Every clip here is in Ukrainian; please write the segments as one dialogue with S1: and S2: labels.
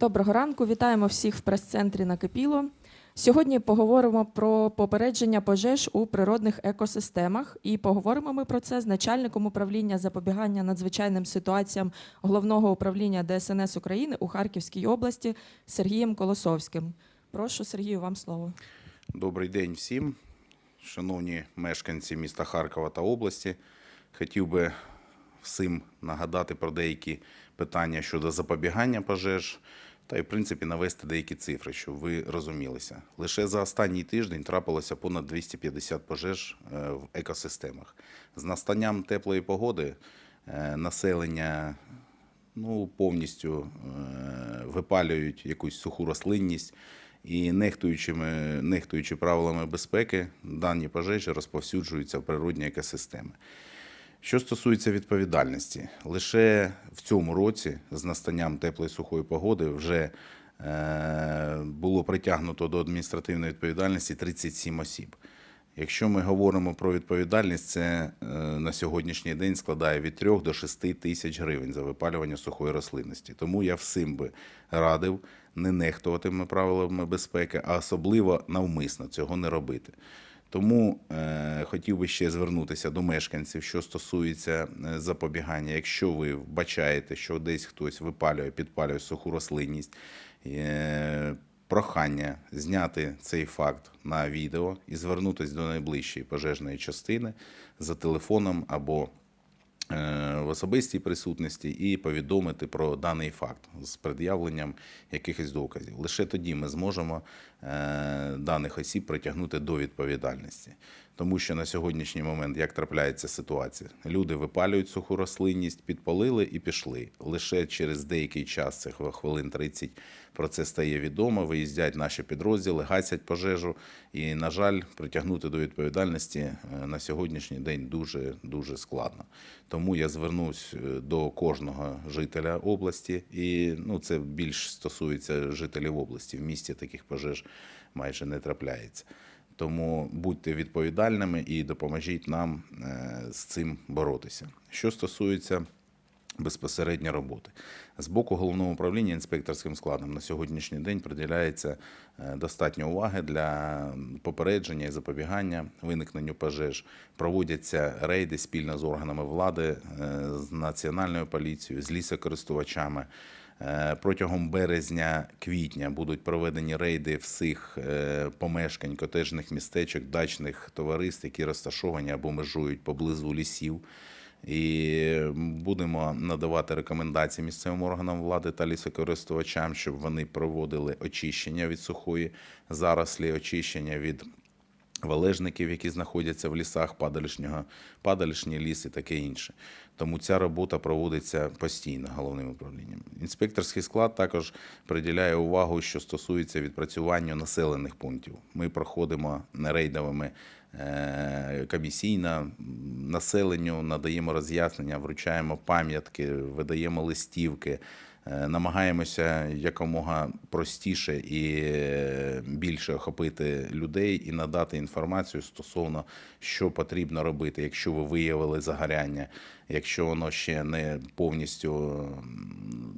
S1: Доброго ранку, вітаємо всіх в прес-центрі Накипіло. Сьогодні поговоримо про попередження пожеж у природних екосистемах. І поговоримо ми про це з начальником управління запобігання надзвичайним ситуаціям головного управління ДСНС України у Харківській області Сергієм Колосовським. Прошу, Сергію, вам слово.
S2: Добрий день всім, шановні мешканці міста Харкова та області. Хотів би всім нагадати про деякі питання щодо запобігання пожеж та й, в принципі, навести деякі цифри, щоб ви розумілися. Лише за останній тиждень трапилося понад 250 пожеж е, в екосистемах. З настанням теплої погоди е, населення ну, повністю е, випалюють якусь суху рослинність. І нехтуючими, нехтуючи правилами безпеки, дані пожежі розповсюджуються в природні екосистеми. Що стосується відповідальності, лише в цьому році з настанням теплої сухої погоди вже е, було притягнуто до адміністративної відповідальності 37 осіб. Якщо ми говоримо про відповідальність, це е, на сьогоднішній день складає від 3 до 6 тисяч гривень за випалювання сухої рослинності. Тому я всім би радив не нехтуватими правилами безпеки, а особливо навмисно цього не робити. Тому е, хотів би ще звернутися до мешканців, що стосується е, запобігання. Якщо ви вбачаєте, що десь хтось випалює, підпалює суху рослинність, е, прохання зняти цей факт на відео і звернутися до найближчої пожежної частини за телефоном або в особистій присутності і повідомити про даний факт з пред'явленням якихось доказів. Лише тоді ми зможемо е, даних осіб притягнути до відповідальності. Тому що на сьогоднішній момент, як трапляється ситуація, люди випалюють суху рослинність, підпалили і пішли. Лише через деякий час, це хвилин 30, про це стає відомо. Виїздять наші підрозділи, гасять пожежу. І, на жаль, притягнути до відповідальності е, на сьогоднішній день дуже дуже складно. Тому я звернусь е, до кожного жителя області, і ну це більш стосується жителів області. В місті таких пожеж майже не трапляється. Тому будьте відповідальними і допоможіть нам е, з цим боротися. Що стосується безпосередньо роботи. З боку головного управління інспекторським складом на сьогоднішній день приділяється е, достатньо уваги для попередження і запобігання виникненню пожеж. Проводяться рейди спільно з органами влади, е, з національною поліцією, з лісокористувачами. Е, Протягом березня-квітня будуть проведені рейди всіх е, помешкань, котежних містечок, дачних товариств, які розташовані або межують поблизу лісів. І будемо надавати рекомендації місцевим органам влади та лісокористувачам, щоб вони проводили очищення від сухої зарослі, очищення від валежників, які знаходяться в лісах падалішнього, падалішній ліс і таке інше. Тому ця робота проводиться постійно головним управлінням. Інспекторський склад також приділяє увагу, що стосується відпрацювання населених пунктів. Ми проходимо рейдовими е, комісійно населенню, надаємо роз'яснення, вручаємо пам'ятки, видаємо листівки. Е, Намагаємося якомога простіше і е, більше охопити людей і надати інформацію стосовно, що потрібно робити, якщо ви виявили загоряння, якщо воно ще не повністю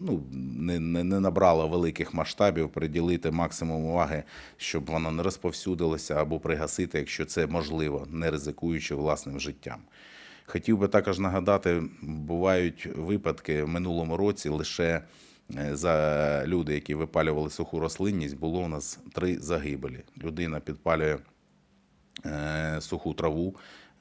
S2: ну, не, не, не набрало великих масштабів, приділити максимум уваги, щоб воно не розповсюдилося або пригасити, якщо це можливо, не ризикуючи власним життям. Хотів би також нагадати, бувають випадки в минулому році лише е, за люди, які випалювали суху рослинність, було у нас три загибелі. Людина підпалює е, суху траву.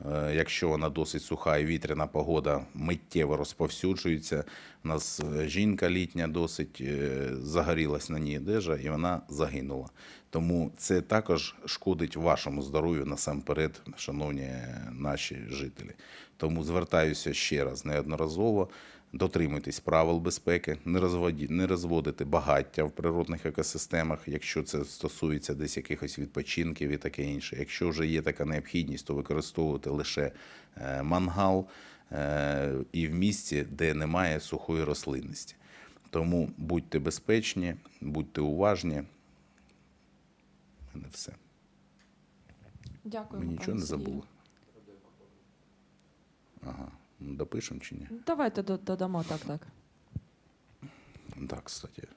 S2: Е, Якщо вона досить суха і вітряна погода миттєво розповсюджується. У нас е, жінка літня досить е, загорілась на ній одежа, і вона загинула. Тому це також шкодить вашому здоров'ю насамперед, шановні наші жителі. Тому звертаюся ще раз неодноразово. Дотримуйтесь правил безпеки, не розводі, не розводити багаття в природних екосистемах, якщо це стосується десь якихось відпочинків і таке інше. Якщо вже є така необхідність, то використовувати лише е, мангал е, і в місці, де немає сухої рослинності. Тому будьте безпечні, будьте уважні. Мене все.
S1: Дякую.
S2: Ми нічого не забули. Ага. Допишемо чи ні?
S1: Давайте додамо так, так.
S2: Так, кстати.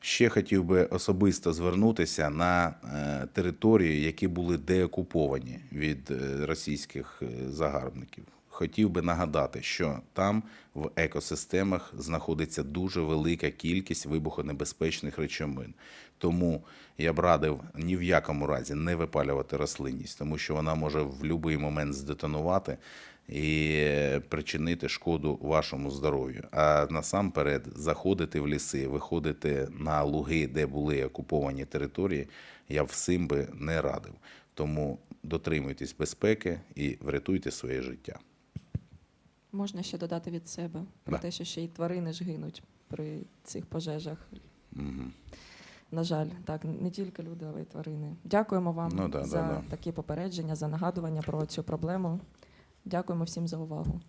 S2: Ще хотів би особисто звернутися на е, території, які були деокуповані від е, російських е, загарбників. Хотів би нагадати, що там в екосистемах знаходиться дуже велика кількість вибухонебезпечних речовин. Тому я б радив ні в якому разі не випалювати рослинність, тому що вона може в будь-який момент здетонувати і причинити шкоду вашому здоров'ю. А насамперед заходити в ліси, виходити на луги, де були окуповані території, я всім би не радив. Тому дотримуйтесь безпеки і врятуйте своє життя.
S1: Можна ще додати від себе про
S2: Да.
S1: те, що ще й тварини ж гинуть при цих пожежах.
S2: Мгм.
S1: На жаль, так не тільки люди, але й тварини. Дякуємо вам
S2: Ну да,
S1: за
S2: да, да.
S1: такі попередження, за нагадування про цю проблему. Дякуємо всім за увагу.